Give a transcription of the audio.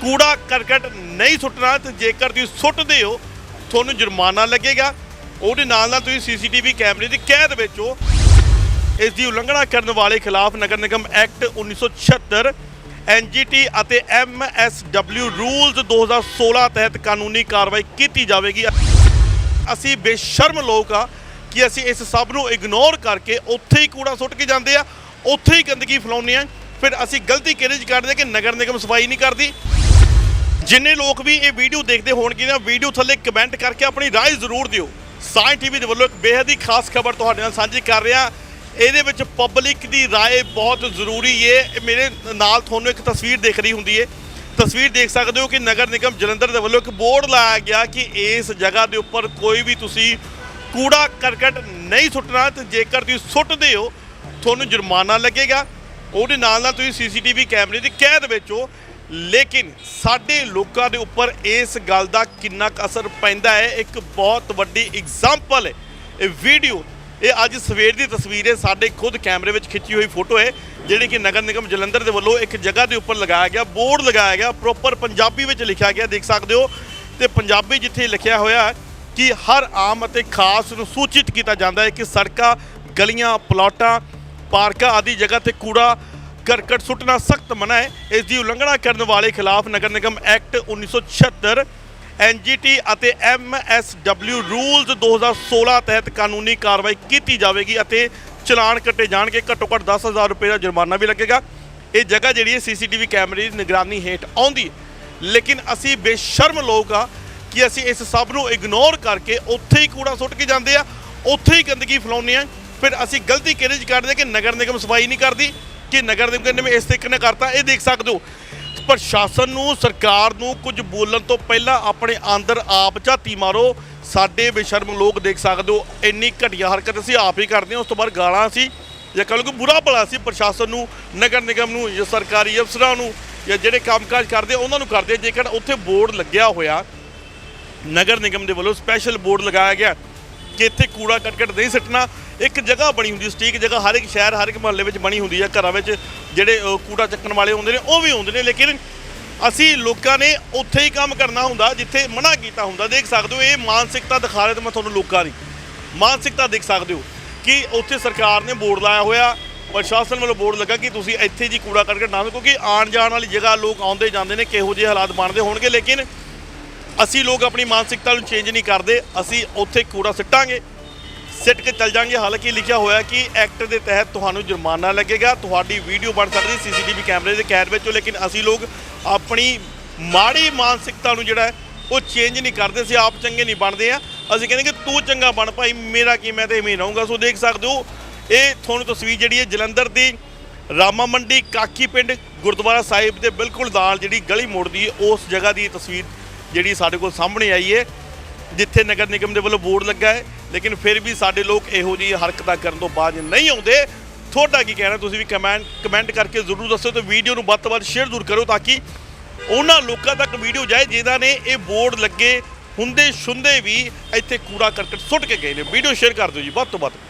ਕੂੜਾ ਕਰਕਟ ਨਹੀਂ ਸੁੱਟਣਾ ਤੇ ਜੇਕਰ ਤੁਸੀਂ ਸੁੱਟਦੇ ਹੋ, ਤੁਹਾਨੂੰ ਜੁਰਮਾਨਾ ਲੱਗੇਗਾ। ਉਹਦੇ ਨਾਲ ਨਾਲ ਤੁਸੀਂ ਸੀਸੀਟੀਵੀ ਕੈਮਰੇ ਦੀ ਕੈਦ ਵਿੱਚ ਹੋ। ਇਸ ਦੀ ਉਲੰਘਣਾ ਕਰਨ ਵਾਲੇ ਖਿਲਾਫ ਨਗਰ ਨਿਗਮ ਐਕਟ 1976 ਐਨਜੀਟੀ ਅਤੇ ਐਮਐਸਡਬਲਿਊ ਰੂਲਸ 2016 ਤਹਿਤ ਕਾਨੂੰਨੀ ਕਾਰਵਾਈ ਕੀਤੀ ਜਾਵੇਗੀ। ਅਸੀਂ ਬੇਸ਼ਰਮ ਲੋਕ ਆ ਕਿ ਅਸੀਂ ਇਸ ਸਭ ਨੂੰ ਇਗਨੋਰ ਕਰਕੇ ਉੱਥੇ ਹੀ ਕੂੜਾ ਸੁੱਟ ਕੇ ਜਾਂਦੇ ਆ, ਉੱਥੇ ਹੀ ਗੰਦਗੀ ਫੈਲਾਉਂਦੇ ਆ। ਫਿਰ ਅਸੀਂ ਗਲਤੀ ਕਿਹਦੇ 'ਚ ਕਰਦੇ ਕਿ ਨਗਰ ਨਿਗਮ ਸਫ਼ਾਈ ਨਹੀਂ ਕਰਦੀ? ਜਿੰਨੇ ਲੋਕ ਵੀ ਇਹ ਵੀਡੀਓ ਦੇਖਦੇ ਹੋਣਗੇ ਨਾ, ਵੀਡੀਓ ਥੱਲੇ ਕਮੈਂਟ ਕਰਕੇ ਆਪਣੀ ਰਾਏ ਜ਼ਰੂਰ ਦਿਓ। ਸਾਇੰ ਟੀਵੀ ਦੇ ਵੱਲੋਂ ਇੱਕ ਬੇਹੱਦ ਹੀ ਖਾਸ ਖਬਰ ਤੁਹਾਡੇ ਨਾਲ ਸਾਂਝੀ ਕਰ ਰਿਹਾ। ਇਹਦੇ ਵਿੱਚ ਪਬਲਿਕ ਦੀ ਰਾਏ ਬਹੁਤ ਜ਼ਰੂਰੀ ਏ। ਮੇਰੇ ਨਾਲ ਤੁਹਾਨੂੰ ਇੱਕ ਤਸਵੀਰ ਦਿਖ ਰਹੀ ਹੁੰਦੀ ਏ। ਤਸਵੀਰ ਦੇਖ ਸਕਦੇ ਹੋ ਕਿ ਨਗਰ ਨਿਗਮ ਜਲੰਧਰ ਦੇ ਵੱਲੋਂ ਇੱਕ ਬੋਰਡ ਲਾਇਆ ਗਿਆ ਕਿ ਇਸ ਜਗ੍ਹਾ ਦੇ ਉੱਪਰ ਕੋਈ ਵੀ ਤੁਸੀਂ ਕੂੜਾ ਕਰਕਟ ਨਹੀਂ ਸੁੱਟਣਾ ਤੇ ਜੇਕਰ ਤੁਸੀਂ ਸੁੱਟਦੇ ਹੋ, ਤੁਹਾਨੂੰ ਜੁਰਮਾਨਾ ਲੱਗੇਗਾ। ਉਹਦੇ ਨਾਲ ਨਾਲ ਤੁਸੀਂ ਸੀਸੀਟੀਵੀ ਕੈਮਰੇ ਦੀ ਕੈਦ ਵਿੱਚ ਹੋ। ਲੇਕਿਨ ਸਾਡੇ ਲੋਕਾਂ ਦੇ ਉੱਪਰ ਇਸ ਗੱਲ ਦਾ ਕਿੰਨਾ ਕੁ ਅਸਰ ਪੈਂਦਾ ਹੈ, ਇੱਕ ਬਹੁਤ ਵੱਡੀ ਐਗਜ਼ਾਮਪਲ ਹੈ। ਇਹ ਵੀਡੀਓ ਇਹ ਅੱਜ ਸਵੇਰ ਦੀ ਤਸਵੀਰ ਹੈ। ਸਾਡੇ ਖੁਦ ਕੈਮਰੇ ਵਿੱਚ ਖਿੱਚੀ ਹੋਈ ਫੋਟੋ ਹੈ, ਜਿਹੜੀ ਕਿ ਨਗਰ ਨਿਗਮ ਜਲੰਧਰ ਦੇ ਵੱਲੋਂ ਇੱਕ ਜਗ੍ਹਾ ਦੇ ਉੱਪਰ ਲਗਾਇਆ ਗਿਆ ਬੋਰਡ ਲਗਾਇਆ ਗਿਆ ਪ੍ਰੋਪਰ ਪੰਜਾਬੀ ਵਿੱਚ ਲਿਖਿਆ ਗਿਆ, ਦੇਖ ਸਕਦੇ ਹੋ। ਤੇ ਪੰਜਾਬੀ ਜਿੱਥੇ ਲਿਖਿਆ ਹੋਇਆ ਕਿ ਹਰ ਆਮ ਅਤੇ ਖਾਸ ਨੂੰ ਸੂਚਿਤ ਕੀਤਾ ਜਾਂਦਾ ਹੈ ਕਿ ਸੜਕਾਂ, ਗਲੀਆਂ, ਪਲਾਟਾਂ, ਪਾਰਕਾਂ ਆਦਿ ਜਗ੍ਹਾ ਤੇ ਕੂੜਾ ਕਰਕਟ ਸੁੱਟਣਾ ਸਖਤ ਮਨਾ ਹੈ। ਇਸ ਦੀ ਉਲੰਘਣਾ ਕਰਨ ਵਾਲੇ ਖਿਲਾਫ ਨਗਰ ਨਿਗਮ ਐਕਟ 1976 ਐਨਜੀਟੀ ਅਤੇ ਐਮਐਸਡਬਲਿਊ ਰੂਲਸ 2016 ਤਹਿਤ ਕਾਨੂੰਨੀ ਕਾਰਵਾਈ ਕੀਤੀ ਜਾਵੇਗੀ ਅਤੇ ਚਲਾਨ ਕੱਟੇ ਜਾਣਗੇ। ਘੱਟੋ ਘੱਟ 10000 ਰੁਪਏ ਦਾ ਜੁਰਮਾਨਾ ਵੀ ਲੱਗੇਗਾ। ਇਹ ਜਗ੍ਹਾ ਜਿਹੜੀ ਹੈ, ਸੀਸੀਟੀਵੀ ਕੈਮਰੇ ਦੀ ਨਿਗਰਾਨੀ ਹੇਠ ਆਉਂਦੀ ਹੈ। ਲੇਕਿਨ ਅਸੀਂ ਬੇਸ਼ਰਮ ਲੋਕ ਆ ਕਿ ਅਸੀਂ ਇਸ ਸਭ ਨੂੰ ਇਗਨੋਰ ਕਰਕੇ ਉੱਥੇ ਹੀ ਕੂੜਾ ਸੁੱਟ ਕੇ ਜਾਂਦੇ ਆ, ਉੱਥੇ ਹੀ ਗੰਦਗੀ ਫੈਲਾਉਂਦੇ ਆ। ਫਿਰ ਅਸੀਂ ਗਲਤੀ ਕਿਹਦੇ 'ਚ ਕਰਦੇ ਕਿ ਨਗਰ ਨਿਗਮ ਸਫ਼ਾਈ ਨਹੀਂ ਕਰਦੀ? ਕਿ ਨਗਰ ਨਿਗਮ ਨੇ ਇਸ ਤਰੀਕੇ ਨਾਲ ਕਰਤਾ, ਇਹ ਦੇਖ ਸਕਦੇ ਹੋ। ਪ੍ਰਸ਼ਾਸਨ ਨੂੰ, ਸਰਕਾਰ ਨੂੰ ਕੁਝ ਬੋਲਣ ਤੋਂ ਪਹਿਲਾਂ ਆਪਣੇ ਅੰਦਰ ਆਪ ਝਾਤੀ ਮਾਰੋ। ਸਾਡੇ ਬੇਸ਼ਰਮ ਲੋਕ ਦੇਖ ਸਕਦੇ ਹੋ, ਇੰਨੀ ਘਟੀਆ ਹਰਕਤ ਅਸੀਂ ਆਪ ਹੀ ਕਰਦੇ ਹਾਂ, ਉਸ ਤੋਂ ਬਾਅਦ ਗਾਲਾਂ ਸੀ ਜਾਂ ਕਹਿ ਲਓ ਕਿ ਬੁਰਾ ਭਲਾ ਸੀ ਪ੍ਰਸ਼ਾਸਨ ਨੂੰ, ਨਗਰ ਨਿਗਮ ਨੂੰ, ਜਾਂ ਸਰਕਾਰੀ ਅਫਸਰਾਂ ਨੂੰ, ਜਾਂ ਜਿਹੜੇ ਕੰਮਕਾਜ ਕਰਦੇ ਉਹਨਾਂ ਨੂੰ ਕਰਦੇ ਜੇਕਰ ਉੱਥੇ ਬੋਰਡ ਲੱਗਿਆ ਹੋਇਆ, ਨਗਰ ਨਿਗਮ ਦੇ ਵੱਲੋਂ ਸਪੈਸ਼ਲ ਬੋਰਡ ਲਗਾਇਆ ਗਿਆ, ਕਿ ਇੱਥੇ ਕੂੜਾ ਕਰਕਟ ਨਹੀਂ ਸਿੱਟਣਾ ਇੱਕ ਜਗ੍ਹਾ ਬਣੀ ਹੁੰਦੀ, ਸਟੀਕ ਜਗ੍ਹਾ, ਹਰ ਇੱਕ ਸ਼ਹਿਰ, ਹਰ ਇੱਕ ਮਹੱਲੇ ਵਿੱਚ ਬਣੀ ਹੁੰਦੀ ਹੈ ਘਰਾਂ ਵਿੱਚ ਜਿਹੜੇ ਕੂੜਾ ਚੱਕਣ ਵਾਲੇ ਹੁੰਦੇ ਨੇ, ਉਹ ਵੀ ਹੁੰਦੇ ਨੇ, ਲੇਕਿਨ ਅਸੀਂ ਲੋਕਾਂ ਨੇ ਉੱਥੇ ਹੀ ਕੰਮ ਕਰਨਾ ਹੁੰਦਾ, ਜਿੱਥੇ ਮਨਾ ਕੀਤਾ ਹੁੰਦਾ। ਦੇਖ ਸਕਦੇ ਹੋ, ਇਹ ਮਾਨਸਿਕਤਾ ਦਿਖਾ ਰਿਹਾ ਤੇ ਮੈਂ ਤੁਹਾਨੂੰ ਲੋਕਾਂ ਦੀ। ਮਾਨਸਿਕਤਾ ਦੇਖ ਸਕਦੇ ਹੋ ਕਿ ਉੱਥੇ ਸਰਕਾਰ ਨੇ ਬੋਰਡ ਲਾਇਆ ਹੋਇਆ, ਪ੍ਰਸ਼ਾਸਨ ਵੱਲੋਂ ਬੋਰਡ ਲੱਗਾ ਕਿ ਤੁਸੀਂ ਇੱਥੇ ਜੀ ਕੂੜਾ ਕਰਕਟ ਨਾ ਕਿਉਂਕਿ ਆਉਣ ਜਾਣ ਵਾਲੀ ਜਗ੍ਹਾ ਲੋਕ ਆਉਂਦੇ ਜਾਂਦੇ ਨੇ, ਕਿਹੋ ਜਿਹੇ ਹਾਲਾਤ ਬਣਦੇ ਹੋਣਗੇ, ਲੇਕਿਨ ਅਸੀਂ ਲੋਕ ਆਪਣੀ ਮਾਨਸਿਕਤਾ ਨੂੰ ਚੇਂਜ ਨਹੀਂ ਕਰਦੇ, ਅਸੀਂ ਉੱਥੇ ਕੂੜਾ ਸਿੱਟਾਂਗੇ। ਸਿੱਟ ਕੇ ਚੱਲ ਜਾਣਗੇ। ਹਾਲਾਂਕਿ ਲਿਖਿਆ ਹੋਇਆ ਕਿ ਐਕਟ ਦੇ ਤਹਿਤ ਤੁਹਾਨੂੰ ਜੁਰਮਾਨਾ ਲੱਗੇਗਾ। ਤੁਹਾਡੀ ਵੀਡੀਓ ਬਣ ਸਕਦੀ ਸੀਸੀਟੀਵੀ ਕੈਮਰੇ ਦੇ ਕੈਦ ਵਿੱਚੋਂ, ਲੇਕਿਨ ਅਸੀਂ ਲੋਕ ਆਪਣੀ ਮਾੜੀ ਮਾਨਸਿਕਤਾ ਨੂੰ ਜਿਹੜਾ ਉਹ ਚੇਂਜ ਨਹੀਂ ਕਰਦੇ। ਅਸੀਂ ਆਪ ਚੰਗੇ ਨਹੀਂ ਬਣਦੇ ਆ। ਅਸੀਂ ਕਹਿੰਦੇ ਕਿ ਤੂੰ ਚੰਗਾ ਬਣ ਭਾਈ, ਮੇਰਾ ਕੀ, ਮੈਂ ਤੇ ਇਵੇਂ ਰਹੂੰਗਾ। ਸੋ ਦੇਖ ਸਕਦੇ ਹੋ, ਇਹ ਤੁਹਾਨੂੰ ਤਸਵੀਰ ਜਿਹੜੀ ਹੈ ਜਲੰਧਰ ਦੀ ਰਾਮਾ ਮੰਡੀ, ਕਾਕੀ ਪਿੰਡ, ਗੁਰਦੁਆਰਾ ਸਾਹਿਬ ਦੇ ਬਿਲਕੁਲ ਨਾਲ ਜਿਹੜੀ ਗਲੀ ਮੁੜਦੀ ਹੈ, ਉਸ ਜਗ੍ਹਾ ਦੀ ਤਸਵੀਰ ਜਿਹੜੀ ਸਾਡੇ ਕੋਲ ਸਾਹਮਣੇ ਆਈ ਹੈ, ਜਿੱਥੇ ਨਗਰ ਨਿਗਮ ਦੇ ਵੱਲੋਂ ਬੋਰਡ ਲੱਗਾ ਹੈ। ਲੇਕਿਨ ਫਿਰ ਵੀ ਸਾਡੇ ਲੋਕ ਇਹੋ ਜਿਹੀ ਹਰਕਤਾਂ ਕਰਨ ਤੋਂ ਬਾਅਦ ਨਹੀਂ ਆਉਂਦੇ। ਤੁਹਾਡਾ ਕੀ ਕਹਿਣਾ? ਤੁਸੀਂ ਵੀ ਕਮੈਂਟ ਕਮੈਂਟ ਕਰਕੇ ਜ਼ਰੂਰ ਦੱਸੋ ਤੇ ਵੀਡੀਓ ਨੂੰ ਵੱਧ ਤੋਂ ਵੱਧ ਸ਼ੇਅਰ ਜ਼ਰੂਰ ਕਰੋ ਤਾਂ ਕਿ ਉਹਨਾਂ ਲੋਕਾਂ ਤੱਕ ਵੀਡੀਓ ਜਾਏ ਜਿਨ੍ਹਾਂ ਨੇ ਇਹ ਬੋਰਡ ਲੱਗੇ ਹੁੰਦੇ ਸ਼ੁੰਦੇ ਵੀ ਇੱਥੇ ਕੂੜਾ ਕਰਕਟ ਸੁੱਟ ਕੇ ਗਏ ਨੇ। ਵੀਡੀਓ ਸ਼ੇਅਰ ਕਰ ਦਿਓ ਜੀ, ਵੱਧ ਤੋਂ ਵੱਧ।